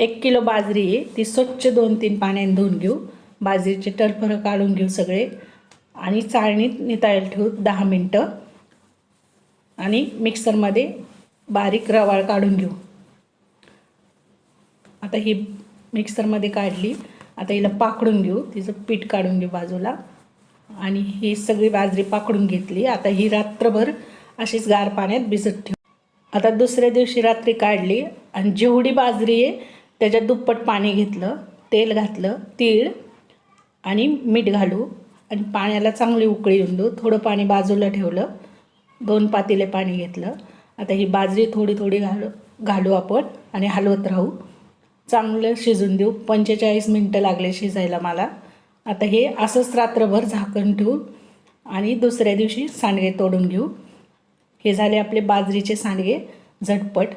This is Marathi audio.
एक किलो बाजरी आहे ती स्वच्छ दोन तीन पाण्याने धुवून घेऊ. बाजरीचे टरफरं काढून घेऊ सगळे. आणि चाळणीत निताळायला ठेवू दहा मिनटं. आणि मिक्सरमध्ये बारीक रवाळ काढून घेऊ. आता ही मिक्सरमध्ये काढली. आता हिला पाकडून घेऊ. तिचं पीठ काढून घेऊ बाजूला. आणि ही सगळी बाजरी पाकडून घेतली. आता ही रात्रभर अशीच गार पाण्यात भिजत ठेवू. आता दुसऱ्या दिवशी रात्री काढली. आणि जेवढी बाजरी आहे त्याच्यात दुप्पट पाणी घेतलं तेल घातलं तीळ आणि मीठ घालू. आणि पाण्याला चांगली उकळी येऊन देऊ. थोडं पाणी बाजूला ठेवलं. दोन पातेले पाणी घेतलं. आता ही बाजरी थोडी थोडी घालू घालू आपण आणि हलवत राहू. चांगलं शिजून देऊ. पंचेचाळीस मिनटं लागले शिजायला मला. आता हे असंच रात्रभर झाकण ठेवू आणि दुसऱ्या दिवशी सांडगे तोडून घेऊ. हे झाले आपले बाजरीचे सांडगे. झटपट